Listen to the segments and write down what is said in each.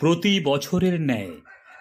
প্রতি বছরের ন্যায়।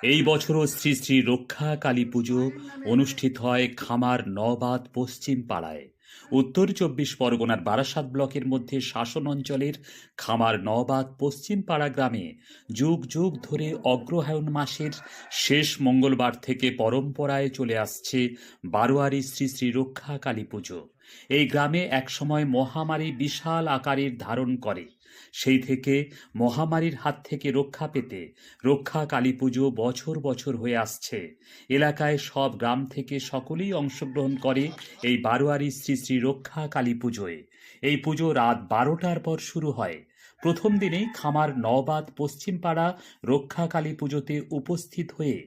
এই বছরও শ্রী শ্রী রক্ষা কালী পুজো অনুষ্ঠিত হয় খামার নবাদ পশ্চিম পাড়ায়। উত্তর চব্বিশ পরগনার বারাসাত ব্লকের মধ্যে শাসন অঞ্চলের খামার নবাদ পশ্চিম পাড়া গ্রামে যুগ যুগ ধরে অগ্রহায়ণ মাসের শেষ মঙ্গলবার থেকে পরম্পরায় চলে আসছে বারোয়ারি শ্রী শ্রী রক্ষা কালী পুজো। এই গ্রামে একসময় মহামারী বিশাল আকারের ধারণ করে। সেই থেকে মহামারীর হাত থেকে রক্ষা পেতে রক্ষা কালী পুজো বছর বছর হয়ে আসছে। এলাকায় সব গ্রাম থেকে সকলেই অংশগ্রহণ করে এই বারোয়ারি শ্রী শ্রী রক্ষা কালী পুজোয়। এই পুজো রাত বারোটার পর শুরু হয়। প্রথম দিনেই খামার নবাদ পশ্চিমপাড়া রক্ষা কালী পুজোতে উপস্থিত হয়ে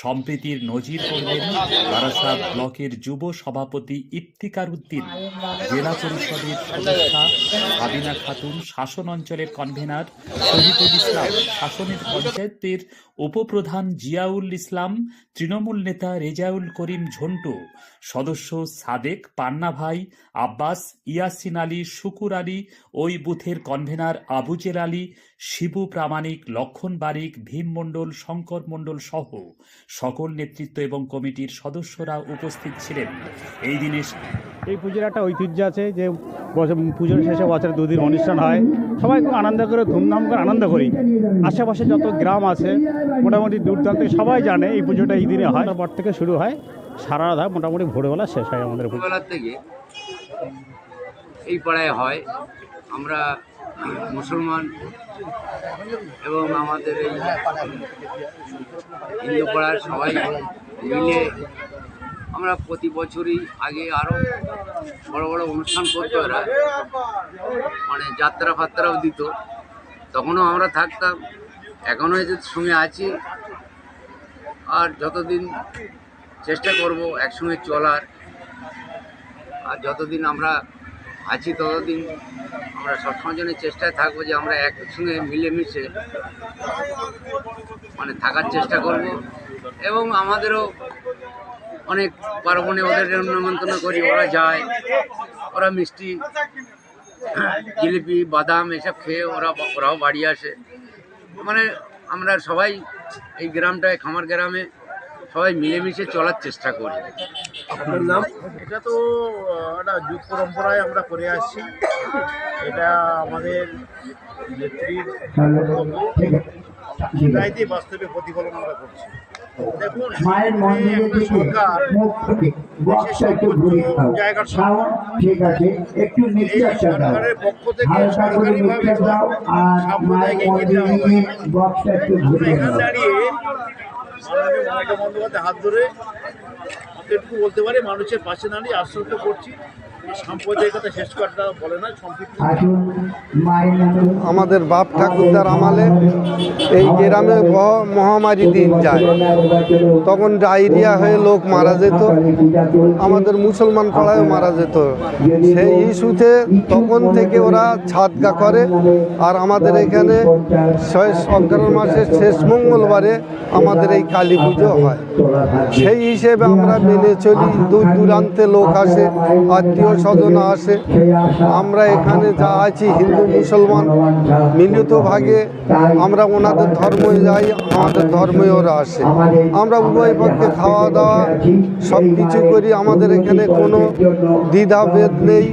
সম্প্রীতির নজির করলেন বারাসাত ব্লকের যুব সভাপতি ইফতিকার উদ্দিন। জেলা পরিষদের সদস্যা সাবিনা খাতুন, শাসন অঞ্চলের কনভেনার শহীদুল ইসলাম, শাসনের পঞ্চায়েতের উপপ্রধান জিয়াউল ইসলাম, তৃণমূল নেতা রেজাউল করিম ঝন্টু, সদস্য সাদেক পান্না ভাই, আব্বাস, ইয়াসিন আলী, শুকুর আলী ওই বুথের কনভেনার আবুজের আলী শিবু প্রামাণিক লক্ষণ বারিক ভীম মণ্ডল শঙ্কর মণ্ডল সহ সকল নেতৃত্ব এবং কমিটির সদস্যরা উপস্থিত ছিলেন। এই দিনে এই পুজোর একটা ঐতিহ্য আছে যে বছর পুজোর শেষে বছরে দুদিন অনুষ্ঠান হয়। সবাই খুব আনন্দ করে ধুমধাম করে আনন্দ করি। আশেপাশে যত গ্রাম আছে মোটামুটি দূর দূরান্ত থেকে সবাই জানে এই পুজোটা এই দিনে হয়। তারপর থেকে শুরু হয়। সারা রাত মোটামুটি ভোরবেলা শেষ হয় আমাদের পুজো। ছোটবেলার থেকে এই পাড়ায় হয়। আমরা মুসলমান এবং আমাদের এই হিন্দু পাড়ার সবাই মিলে আমরা প্রতি বছরই আগে আরও বড় বড় অনুষ্ঠান করতো এরা। মানে যাত্রা ফাত্রাও দিত। তখনও আমরা থাকতাম। এখনও এদের সঙ্গে আছি। আর যতদিন চেষ্টা করব একসঙ্গে চলার, আর যতদিন আমরা আছি ততদিন আমরা সবসময় জন্য চেষ্টায় থাকব যে আমরা একসঙ্গে মিলেমিশে মানে থাকার চেষ্টা করব। এবং আমাদেরও অনেক পার্বণে ওদের নিমন্ত্রণ করি, ওরা যায়, ওরা মিষ্টি, জিলিপি, বাদাম এসব খেয়ে ওরা, ওরাও বাড়ি আসে। মানে আমরা সবাই এই গ্রামটায়, খামার গ্রামে সবাই মিলেমিশে চলার চেষ্টা করি। এটা তো একটা যুগ পরম্পরায় আমরা করে আসছি। এটা আমাদের নেত্রীর কর্তব্য। সেটাই দিয়ে বাস্তবে প্রতিফলন আমরা করছি। দেখুন মায়ের মন্দিরে সরকার জায়গার ঠিক আছে একটু সরকারের পক্ষ থেকে সরকারিভাবে সাম্প্রদায়িক এগিয়ে হয়। এখানে দাঁড়িয়ে মাননীয় মমতা বন্দ্যোপাধ্যায় হাত ধরে এটুকু বলতে পারি মানুষের পাশে দাঁড়িয়ে আশ্বস্ত করছি। সাম্প্রদায়িকতা শেষ করাটা বলে না সম্পৃক্ত আসুন মায়ের নামে আমাদের বাপ ঠাকুরদার আমলে এই গ্রামে মহামারী দিন যায়। তখন ডায়রিয়া হয়ে লোক মারা যেত। আমাদের মুসলমান পাড়ায় মারা যেত। সেই ইস্যুতে তখন থেকে ওরা ছাদগা করে। আর আমাদের এখানে শেষ অগ্রহায়ণ মাসের শেষ মঙ্গলবারে আমাদের এই কালী পুজো হয়। সেই হিসেবে আমরা মেনে চলি দূর দূরান্তে লোক আসে আত্মীয় স্বজন আসে আমরা এখানে যা আছি, হিন্দু, মুসলমান মিলিতভাগে আমরা ওনাদের ধর্মে যাই, আমাদের ধর্মে ওরা আসে। আমরা উভয় পক্ষে খাওয়া দাওয়া সব কিছু করি, আমাদের এখানে কোনো দ্বিধাভেদ নেই।